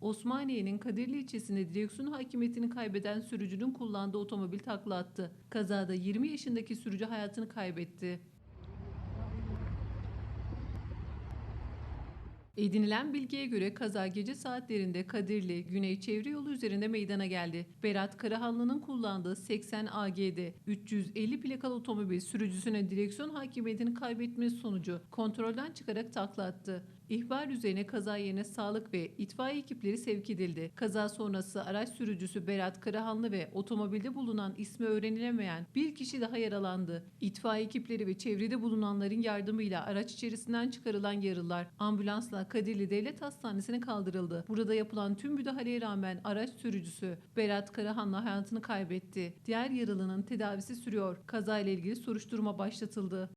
Osmaniye'nin Kadirli ilçesinde direksiyon hakimiyetini kaybeden sürücünün kullandığı otomobil takla attı. Kazada 20 yaşındaki sürücü hayatını kaybetti. Edinilen bilgiye göre kaza gece saatlerinde Kadirli Güney Çevre Yolu üzerinde meydana geldi. Berat Karahanlı'nın kullandığı 80 AG'de 350 plakalı otomobil sürücüsüne direksiyon hakimiyetini kaybetmesi sonucu kontrolden çıkarak takla attı. İhbar üzerine kaza yerine sağlık ve itfaiye ekipleri sevk edildi. Kaza sonrası araç sürücüsü Berat Karahanlı ve otomobilde bulunan ismi öğrenilemeyen bir kişi daha yaralandı. İtfaiye ekipleri ve çevrede bulunanların yardımıyla araç içerisinden çıkarılan yaralılar ambulansla Kadirli Devlet Hastanesi'ne kaldırıldı. Burada yapılan tüm müdahaleye rağmen araç sürücüsü Berat Karahanlı hayatını kaybetti. Diğer yaralının tedavisi sürüyor. Kazayla ilgili soruşturma başlatıldı.